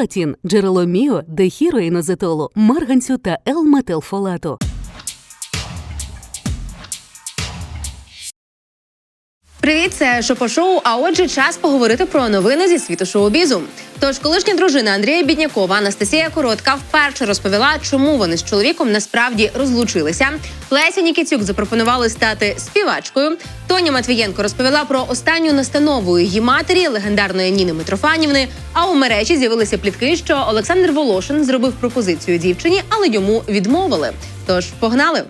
Фолатін, джерело міо, дехіроїнозетолу, марганцю та Л-метилфолату. Привіт, це Шопо-шоу, А отже, час поговорити про новини зі світу шоу-бізу. Тож, колишня дружина Андрія Біднякова Анастасія Коротка вперше розповіла, чому вони з чоловіком насправді розлучилися. Леся Нікітюк запропонували стати співачкою. Тоня Матвієнко розповіла про останню настанову її матері, легендарної Ніни Митрофанівни. А у мережі з'явилися плітки, що Олександр Волошин зробив пропозицію дівчині, але йому відмовили. Тож погнали.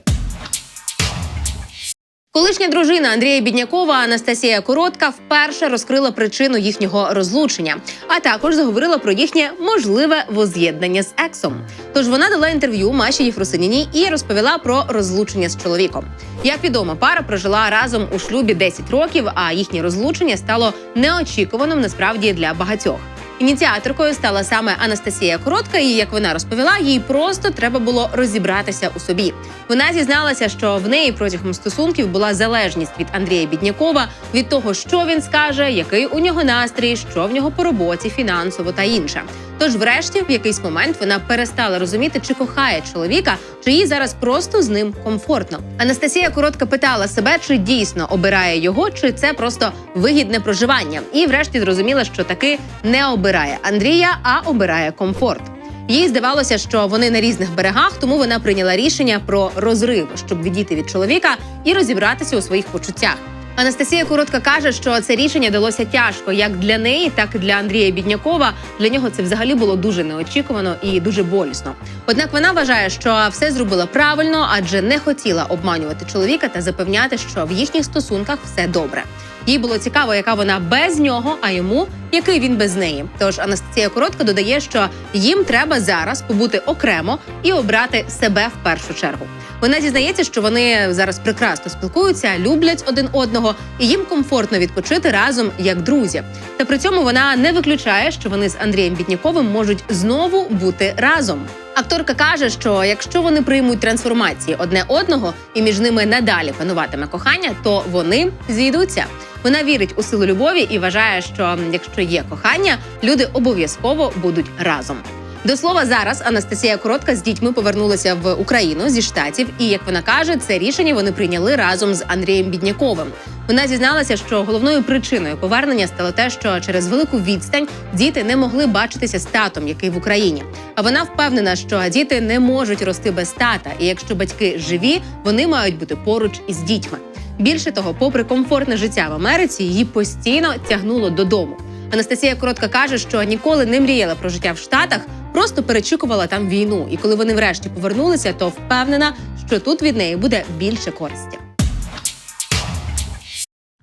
Колишня дружина Андрія Біднякова Анастасія Коротка вперше розкрила причину їхнього розлучення, а також заговорила про їхнє можливе воз'єднання з ексом. Тож вона дала інтерв'ю Маші Єфросиніній і розповіла про розлучення з чоловіком. Як відомо, пара прожила разом у шлюбі 10 років, а їхнє розлучення стало неочікуваним насправді для багатьох. Ініціаторкою стала саме Анастасія Коротка, і як вона розповіла, їй просто треба було розібратися у собі. Вона зізналася, що в неї протягом стосунків була залежність від Андрія Біднякова від того, що він скаже, який у нього настрій, що в нього по роботі, фінансово та інше. Тож, врешті, в якийсь момент вона перестала розуміти, чи кохає чоловіка, чи їй зараз просто з ним комфортно. Анастасія коротко питала себе, чи дійсно обирає його, чи це просто вигідне проживання. І, врешті, зрозуміла, що таки не обирає Андрія, а обирає комфорт. Їй здавалося, що вони на різних берегах, тому вона прийняла рішення про розрив, щоб відійти від чоловіка і розібратися у своїх почуттях. Анастасія коротко каже, що це рішення далося тяжко як для неї, так і для Андрія Біднякова. Для нього це взагалі було дуже неочікувано і дуже болісно. Однак вона вважає, що все зробила правильно, адже не хотіла обманювати чоловіка та запевняти, що в їхніх стосунках все добре. Їй було цікаво, яка вона без нього, а йому який він без неї. Тож Анастасія Коротко додає, що їм треба зараз побути окремо і обрати себе в першу чергу. Вона зізнається, що вони зараз прекрасно спілкуються, люблять один одного, і їм комфортно відпочити разом як друзі. Та при цьому вона не виключає, що вони з Андрієм Бідняковим можуть знову бути разом. Акторка каже, що якщо вони приймуть трансформації одне одного і між ними надалі пануватиме кохання, то вони зійдуться. Вона вірить у силу любові і вважає, що якщо є кохання, люди обов'язково будуть разом. До слова, зараз Анастасія Коротка з дітьми повернулася в Україну зі штатів, і як вона каже, це рішення вони прийняли разом з Андрієм Бідняковим. Вона зізналася, що головною причиною повернення стало те, що через велику відстань діти не могли бачитися з татом, який в Україні. А вона впевнена, що діти не можуть рости без тата, і якщо батьки живі, вони мають бути поруч із дітьми. Більше того, попри комфортне життя в Америці, її постійно тягнуло додому. Анастасія коротко каже, що ніколи не мріяла про життя в Штатах, просто перечікувала там війну. І коли вони врешті повернулися, то впевнена, що тут від неї буде більше користі.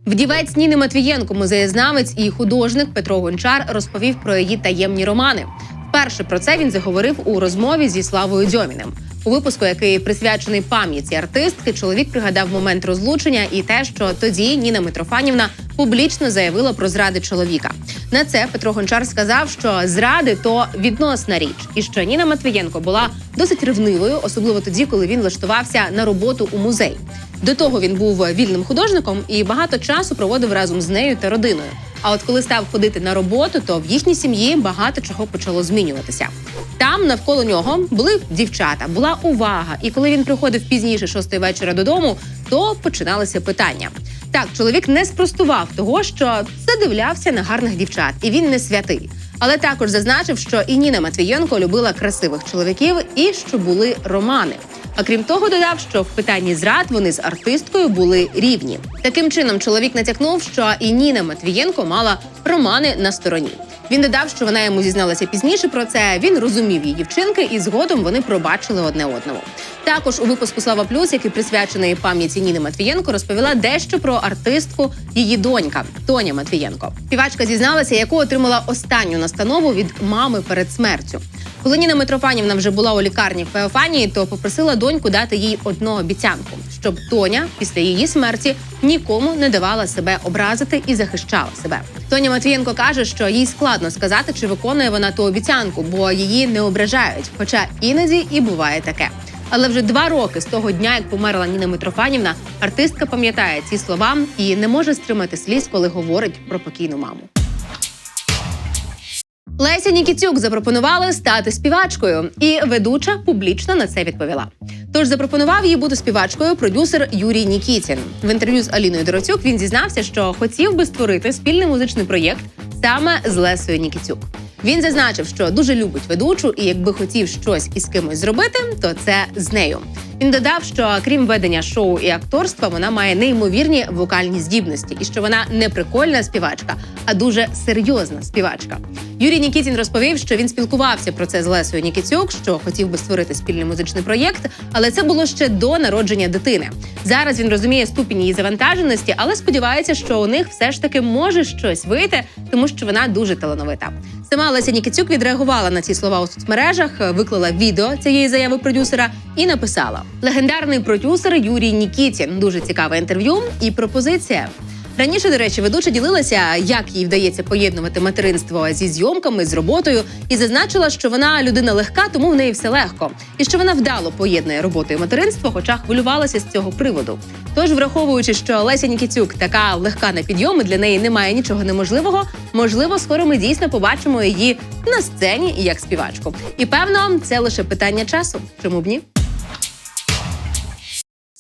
Вдівець Ніни Матвієнко, музеєзнавець і художник Петро Гончар розповів про її таємні романи. Вперше про це він заговорив у розмові зі Славою Дьоміним. У випуску, який присвячений пам'яті артистки, чоловік пригадав момент розлучення і те, що тоді Ніна Митрофанівна публічно заявила про зради чоловіка. На це Петро Гончар сказав, що зради то відносна річ, і що Ніна Матвієнко була досить ревнивою, особливо тоді, коли він влаштувався на роботу у музей. До того він був вільним художником і багато часу проводив разом з нею та родиною. А от коли став ходити на роботу, то в їхній сім'ї багато чого почало змінюватися. Там навколо нього були дівчата, була увага. І коли він приходив пізніше шостої вечора додому, то починалися питання. Так, чоловік не спростував того, що задивлявся на гарних дівчат, і він не святий. Але також зазначив, що і Ніна Матвієнко любила красивих чоловіків і що були романи. А крім того, додав, що в питанні зрад вони з артисткою були рівні. Таким чином, чоловік натякнув, що і Ніна Матвієнко мала романи на стороні. Він додав, що вона йому зізналася пізніше про це. Він розумів її вчинки, і згодом вони пробачили одне одному. Також у випуску Слава Плюс, який присвячений пам'яті Ніни Матвієнко, розповіла дещо про артистку її донька Тоня Матвієнко. Співачка зізналася, яку отримала останню настанову від мами перед смертю. Коли Ніна Митрофанівна вже була у лікарні в Феофанії, то попросила доньку дати їй одну обіцянку, щоб Тоня після її смерті нікому не давала себе образити і захищала себе. Тоня Матвієнко каже, що їй складно сказати, чи виконує вона ту обіцянку, бо її не ображають. Хоча іноді і буває таке. Але вже два роки з того дня, як померла Ніна Митрофанівна, артистка пам'ятає ці слова і не може стримати сліз, коли говорить про покійну маму. Леся Нікітюк запропонували стати співачкою, і ведуча публічно на це відповіла. Тож запропонував їй бути співачкою продюсер Юрій Нікітін. В інтерв'ю з Аліною Дороцюк він зізнався, що хотів би створити спільний музичний проєкт саме з Лесою Нікітюк. Він зазначив, що дуже любить ведучу, і якби хотів щось із кимось зробити, то це з нею. Він додав, що крім ведення шоу і акторства, вона має неймовірні вокальні здібності, і що вона не прикольна співачка, а дуже серйозна співачка. Юрій Нікітін розповів, що він спілкувався про це з Лесою Нікітюк, що хотів би створити спільний музичний проєкт, але це було ще до народження дитини. Зараз він розуміє ступінь її завантаженості, але сподівається, що у них все ж таки може щось вийти, тому що вона дуже талановита. Сама Леся Нікітюк відреагувала на ці слова у соцмережах, виклала відео цієї заяви продюсера і написала: легендарний продюсер Юрій Нікітін. Дуже цікаве інтерв'ю і пропозиція. Раніше, до речі, ведуча ділилася, як їй вдається поєднувати материнство зі зйомками, з роботою, і зазначила, що вона людина легка, тому в неї все легко, і що вона вдало поєднує роботу і материнство, хоча хвилювалася з цього приводу. Тож, враховуючи, що Леся Нікітюк така легка на підйоми, для неї немає нічого неможливого. Можливо, скоро ми дійсно побачимо її на сцені як співачку. І певно, це лише питання часу. Чому б ні?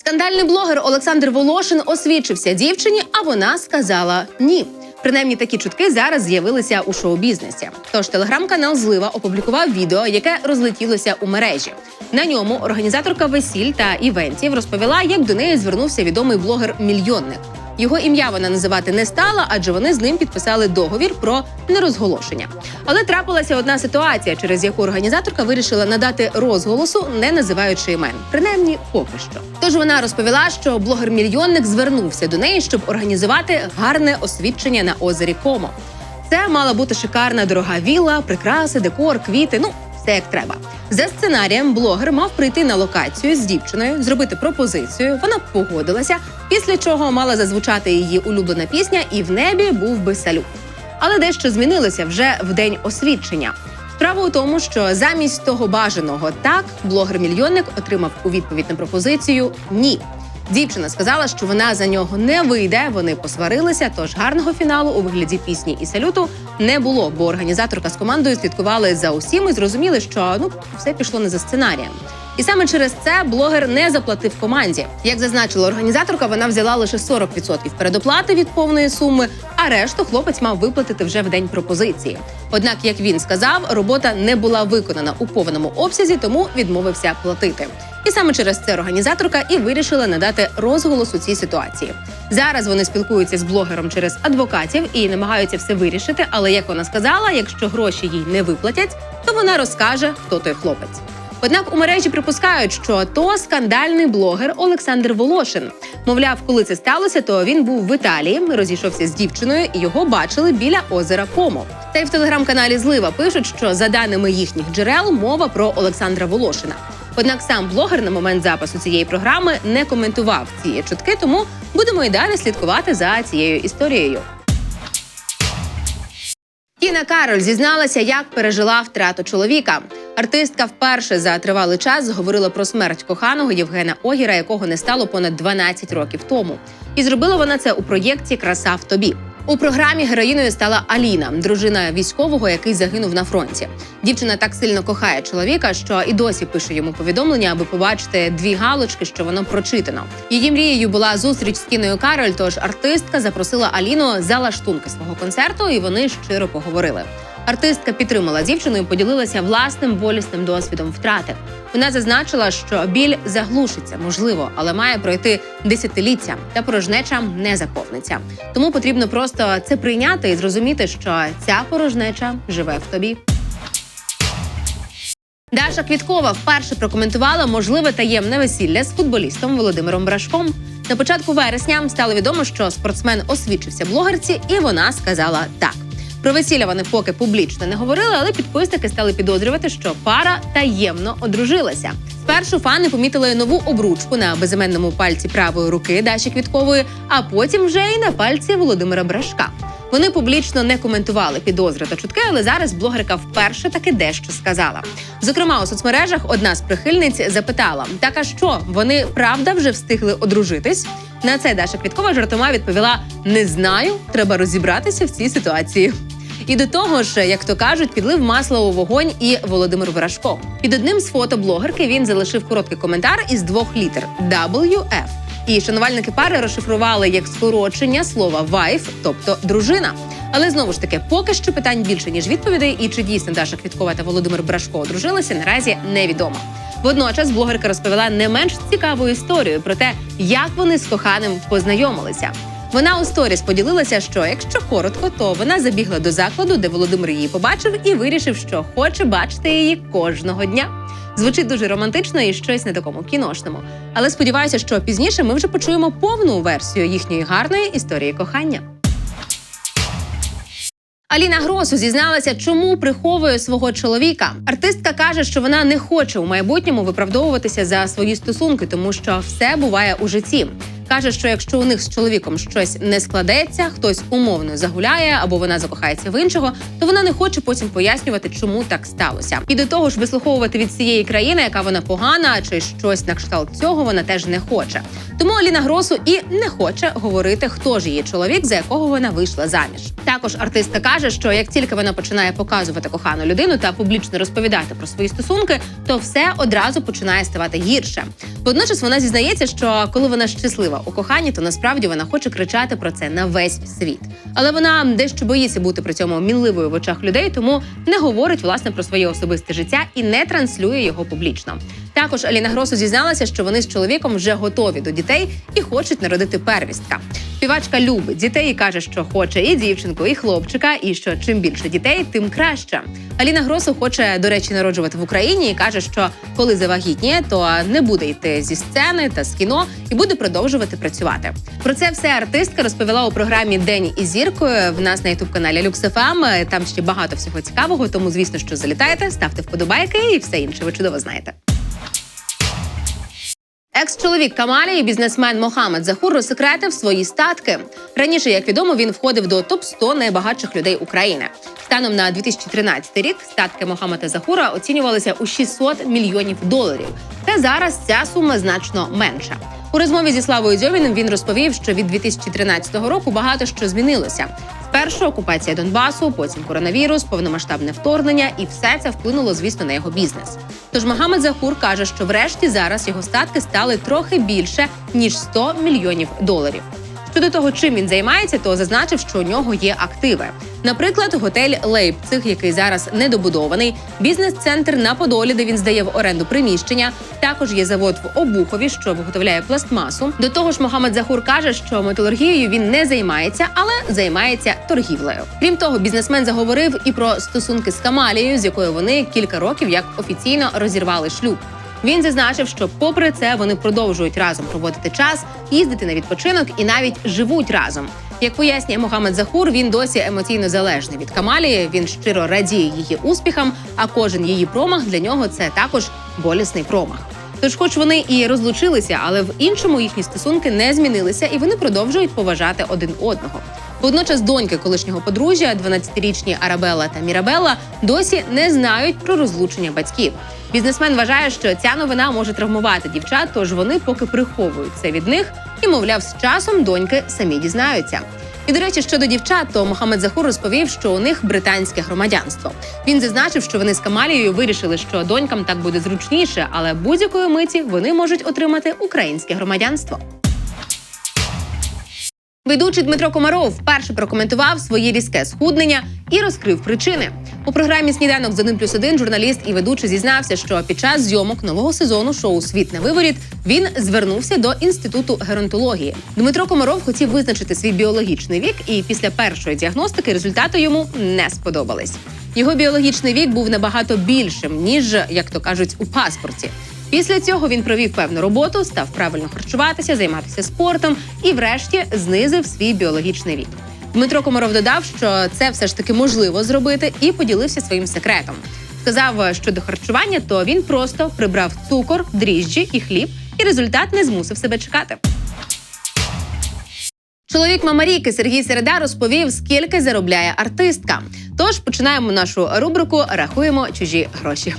Скандальний блогер Олександр Волошин освідчився дівчині, а вона сказала ні. Принаймні такі чутки зараз з'явилися у шоу-бізнесі. Тож телеграм-канал Злива опублікував відео, яке розлетілося у мережі. На ньому організаторка весіль та івентів розповіла, як до неї звернувся відомий блогер-мільйонник. Його ім'я вона називати не стала, адже вони з ним підписали договір про нерозголошення. Але трапилася одна ситуація, через яку організаторка вирішила надати розголосу, не називаючи імен, принаймні поки що. Тож вона розповіла, що блогер-мільйонник звернувся до неї, щоб організувати гарне освідчення на озері Комо. Це мала бути шикарна дорога вілла, прикраси, декор, квіти. Ну все як треба. За сценарієм блогер мав прийти на локацію з дівчиною, зробити пропозицію. Вона погодилася, після чого мала зазвучати її улюблена пісня, і в небі був би салют. Але дещо змінилося вже в день освідчення. Справа у тому, що замість того бажаного так блогер-мільйонник отримав у відповідь на пропозицію ні. Дівчина сказала, що вона за нього не вийде. Вони посварилися. Тож гарного фіналу у вигляді пісні і салюту не було, бо організаторка з командою слідкували за усім і зрозуміли, що ну все пішло не за сценарієм. І саме через це блогер не заплатив команді. Як зазначила організаторка, вона взяла лише 40% передоплати від повної суми, а решту хлопець мав виплатити вже в день пропозиції. Однак, як він сказав, робота не була виконана у повному обсязі, тому відмовився платити. І саме через це організаторка і вирішила надати розголос у цій ситуації. Зараз вони спілкуються з блогером через адвокатів і намагаються все вирішити. Але як вона сказала, якщо гроші їй не виплатять, то вона розкаже, хто той хлопець. Однак у мережі припускають, що то скандальний блогер Олександр Волошин. Мовляв, коли це сталося, то він був в Італії, розійшовся з дівчиною, і його бачили біля озера Комо. Та й в телеграм-каналі Злива пишуть, що за даними їхніх джерел мова про Олександра Волошина. Однак сам блогер на момент запису цієї програми не коментував ці чутки, тому будемо і далі слідкувати за цією історією. Тіна Кароль зізналася, як пережила втрату чоловіка. Артистка вперше за тривалий час говорила про смерть коханого Євгена Огіра, якого не стало понад 12 років тому. І зробила вона це у проєкті Краса в тобі. У програмі героїною стала Аліна, дружина військового, який загинув на фронті. Дівчина так сильно кохає чоловіка, що і досі пише йому повідомлення, аби побачити дві галочки, що воно прочитано. Її мрією була зустріч з Тіною Кароль, тож артистка запросила Аліну за лаштунки свого концерту, і вони щиро поговорили. Артистка підтримала дівчину і поділилася власним болісним досвідом втрати. Вона зазначила, що біль заглушиться, можливо, але має пройти десятиліття, та порожнеча не заповниться. Тому потрібно просто це прийняти і зрозуміти, що ця порожнеча живе в тобі. Даша Квіткова вперше прокоментувала можливе таємне весілля з футболістом Володимиром Брашком. На початку вересня стало відомо, що спортсмен освідчився блогерці, і вона сказала так. Про весілля вони поки публічно не говорили, але підписники стали підозрювати, що пара таємно одружилася. Спершу фани помітили нову обручку на безіменному пальці правої руки Даші Квіткової, а потім вже й на пальці Володимира Брашка. Вони публічно не коментували підозри та чутки, але зараз блогерка вперше таки дещо сказала. Зокрема, у соцмережах одна з прихильниць запитала: так а що вони правда вже встигли одружитись? На це Даша Квіткова жартома відповіла: не знаю, треба розібратися в цій ситуації. І до того ж, як то кажуть, підлив масло у вогонь і Володимир Ворожко. Під одним з фото блогерки він залишив короткий коментар із двох літер WF. І шанувальники пари розшифрували як скорочення слова «wife», тобто дружина. Але знову ж таки, поки що питань більше ніж відповідей, і чи дійсно Даша Квіткова та Володимир Брашко одружилися, наразі невідомо. Водночас блогерка розповіла не менш цікаву історію про те, як вони з коханим познайомилися. Вона у сторіс поділилася, що якщо коротко, то вона забігла до закладу, де Володимир її побачив, і вирішив, що хоче бачити її кожного дня. Звучить дуже романтично і щось на такому кіношному. Але сподіваюся, що пізніше ми вже почуємо повну версію їхньої гарної історії кохання. Аліна Гросу зізналася, чому приховує свого чоловіка. Артистка каже, що вона не хоче у майбутньому виправдовуватися за свої стосунки, тому що все буває у житті. Каже, що якщо у них з чоловіком щось не складеться, хтось умовно загуляє або вона закохається в іншого, то вона не хоче потім пояснювати, чому так сталося. І до того ж, вислуховувати від цієї країни, яка вона погана, чи щось на кшталт цього вона теж не хоче. Тому Аліна Гросу і не хоче говорити, хто ж її чоловік, за якого вона вийшла заміж. Також артистка каже, що як тільки вона починає показувати кохану людину та публічно розповідати про свої стосунки, то все одразу починає ставати гірше. Водночас вона зізнається, що коли вона щаслива у коханні, то насправді вона хоче кричати про це на весь світ. Але вона дещо боїться бути при цьому мінливою в очах людей, тому не говорить власне про своє особисте життя і не транслює його публічно. Також Аліна Гросу зізналася, що вони з чоловіком вже готові до дітей і хочуть народити первістка. Співачка любить дітей і каже, що хоче і дівчинку, і хлопчика, і що чим більше дітей, тим краще. Аліна Гросу хоче, до речі, народжувати в Україні і каже, що коли завагітніє, то не буде йти зі сцени та з кіно і буде продовжувати працювати. Про це все артистка розповіла у програмі День із зіркою в нас на ютуб каналі Люксефам. Там ще багато всього цікавого. Тому, звісно, що залітайте, ставте вподобайки і все інше. Ви чудово знаєте. Екс-чоловік Камалі і бізнесмен Мохамед Захур розсекретив свої статки. Раніше, як відомо, він входив до топ 100 найбагатших людей України. Станом на 2013 рік статки Мохамеда Захура оцінювалися у 600 мільйонів доларів. Та зараз ця сума значно менша. У розмові зі Славою Дзьовіним він розповів, що від 2013 року багато що змінилося. Спершу окупація Донбасу, потім коронавірус, повномасштабне вторгнення, і все це вплинуло, звісно, на його бізнес. Тож Магамед Захур каже, що врешті зараз його статки стали трохи більше ніж 100 мільйонів доларів. Щодо того, чим він займається, то зазначив, що у нього є активи. Наприклад, готель Лейпциг, який зараз недобудований, бізнес-центр на Подолі, де він здає в оренду приміщення. Також є завод в Обухові, що виготовляє пластмасу. До того ж, Мохамед Захур каже, що металургією він не займається, але займається торгівлею. Крім того, бізнесмен заговорив і про стосунки з Камалією, з якою вони кілька років як офіційно розірвали шлюб. Він зазначив, що, попри це, вони продовжують разом проводити час, їздити на відпочинок і навіть живуть разом. Як пояснює Мохамед Захур, він досі емоційно залежний від Камалії. Він щиро радіє її успіхам, а кожен її промах для нього це також болісний промах. Тож, хоч вони і розлучилися, але в іншому їхні стосунки не змінилися, і вони продовжують поважати один одного. Водночас доньки колишнього подружжя, 12-річні Арабелла та Мірабелла, досі не знають про розлучення батьків. Бізнесмен вважає, що ця новина може травмувати дівчат, тож вони поки приховують це від них і, мовляв, з часом доньки самі дізнаються. І до речі, щодо дівчат, то Мохамед Захур розповів, що у них британське громадянство. Він зазначив, що вони з Камалією вирішили, що донькам так буде зручніше, але будь-якої миті вони можуть отримати українське громадянство. Ведучий Дмитро Комаров вперше прокоментував своє різке схуднення і розкрив причини. У програмі Сніданок з 1 плюс 1 журналіст і ведучий зізнався, що під час зйомок нового сезону шоу Світ на виворіт він звернувся до інституту геронтології. Дмитро Комаров хотів визначити свій біологічний вік, і після першої діагностики результати йому не сподобались. Його біологічний вік був набагато більшим ніж, як то кажуть, у паспорті. Після цього він провів певну роботу, став правильно харчуватися, займатися спортом і, врешті, знизив свій біологічний вік. Дмитро Комаров додав, що це все ж таки можливо зробити, і поділився своїм секретом. Сказав, що до харчування, то він просто прибрав цукор, дріжджі і хліб, і результат не змусив себе чекати. Чоловік Мамаріки Сергій Середа розповів, скільки заробляє артистка. Тож починаємо нашу рубрику Рахуємо чужі гроші.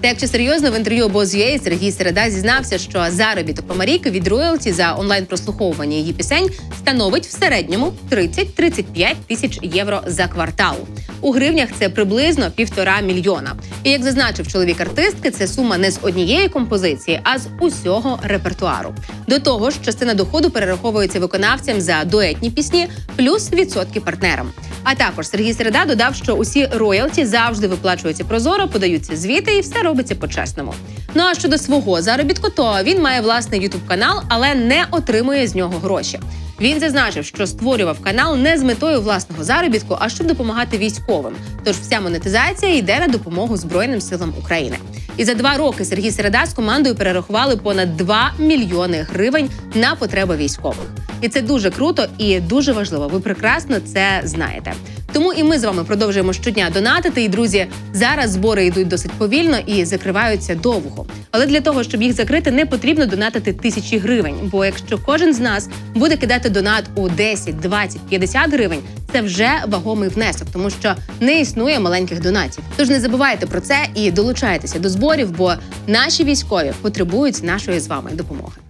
Та якщо серйозно в інтерв'ю обоз.ua Сергій Середа зізнався, що заробіток Помарійки від роялті за онлайн прослуховування її пісень становить в середньому 30-35 тисяч євро за квартал. У гривнях це приблизно півтора мільйона. І як зазначив чоловік артистки, це сума не з однієї композиції, а з усього репертуару. До того ж, частина доходу перераховується виконавцям за дуетні пісні, плюс відсотки партнерам. А також Сергій Середа додав, що усі роялті завжди виплачуються прозоро, подаються звіти, і все робиться по-чесному. Ну а щодо свого заробітку, то він має власний ютуб канал, але не отримує з нього гроші. Він зазначив, що створював канал не з метою власного заробітку, а щоб допомагати військовим. Тож вся монетизація йде на допомогу Збройним силам України. І за два роки Сергій Середа з командою перерахували понад 2 мільйони гривень на потреби військових. І це дуже круто і дуже важливо. Ви прекрасно це знаєте. Тому і ми з вами продовжуємо щодня донатити. І друзі, зараз збори йдуть досить повільно і закриваються довго. Але для того, щоб їх закрити, не потрібно донатити тисячі гривень. Бо якщо кожен з нас буде кидати донат у 10, 20, 50 гривень, це вже вагомий внесок, тому що не існує маленьких донатів. Тож не забувайте про це і долучайтеся до зборів, бо наші військові потребують нашої з вами допомоги.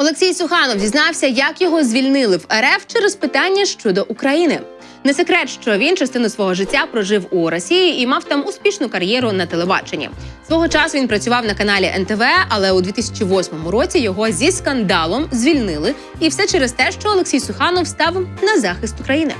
Олексій Суханов дізнався, як його звільнили в РФ через питання щодо України. Не секрет, що він частину свого життя прожив у Росії і мав там успішну кар'єру на телебаченні. Свого часу він працював на каналі НТВ, але у 2008 році його зі скандалом звільнили, і все через те, що Олексій Суханов став на захист України.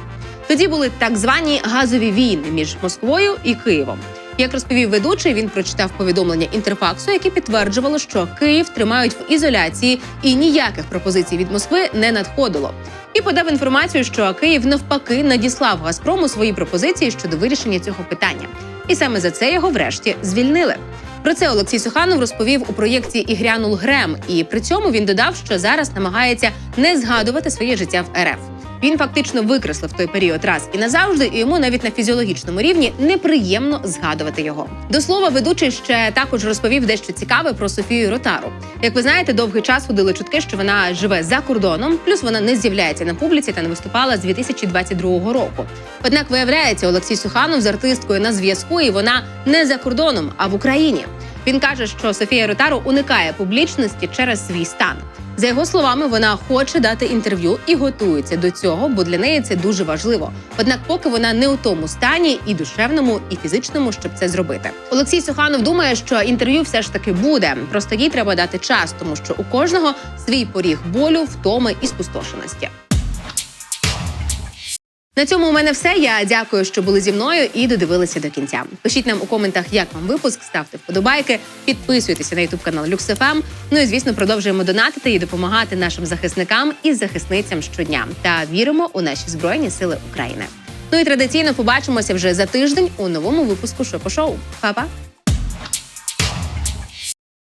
Тоді були так звані газові війни між Москвою і Києвом. Як розповів ведучий, він прочитав повідомлення інтерфаксу, яке підтверджувало, що Київ тримають в ізоляції і ніяких пропозицій від Москви не надходило. І подав інформацію, що Київ навпаки надіслав Газпрому свої пропозиції щодо вирішення цього питання. І саме за це його врешті звільнили. Про це Олексій Суханов розповів у проєкті І грянул Грем. І при цьому він додав, що зараз намагається не згадувати своє життя в РФ. Він фактично викреслив той період раз і назавжди, і йому навіть на фізіологічному рівні неприємно згадувати його. До слова, ведучий ще також розповів дещо цікаве про Софію Ротару. Як ви знаєте, довгий час ходили чутки, що вона живе за кордоном, плюс вона не з'являється на публіці та не виступала з 2022 року. Однак виявляється, Олексій Суханов з артисткою на зв'язку, і вона не за кордоном, а в Україні. Він каже, що Софія Ротару уникає публічності через свій стан. За його словами, вона хоче дати інтерв'ю і готується до цього, бо для неї це дуже важливо. Однак, поки вона не у тому стані, і душевному, і фізичному, щоб це зробити. Олексій Суханов думає, що інтерв'ю все ж таки буде. Просто їй треба дати час, тому що у кожного свій поріг болю, втоми і спустошеності. На цьому у мене все. Я дякую, що були зі мною і додивилися до кінця. Пишіть нам у коментах, як вам випуск, ставте вподобайки, підписуйтеся на ютуб канал LuxFM. Ну і звісно, продовжуємо донатити і допомагати нашим захисникам і захисницям щодня. Та віримо у наші збройні сили України. Ну і традиційно побачимося вже за тиждень у новому випуску Шопо Шоу. Па-па!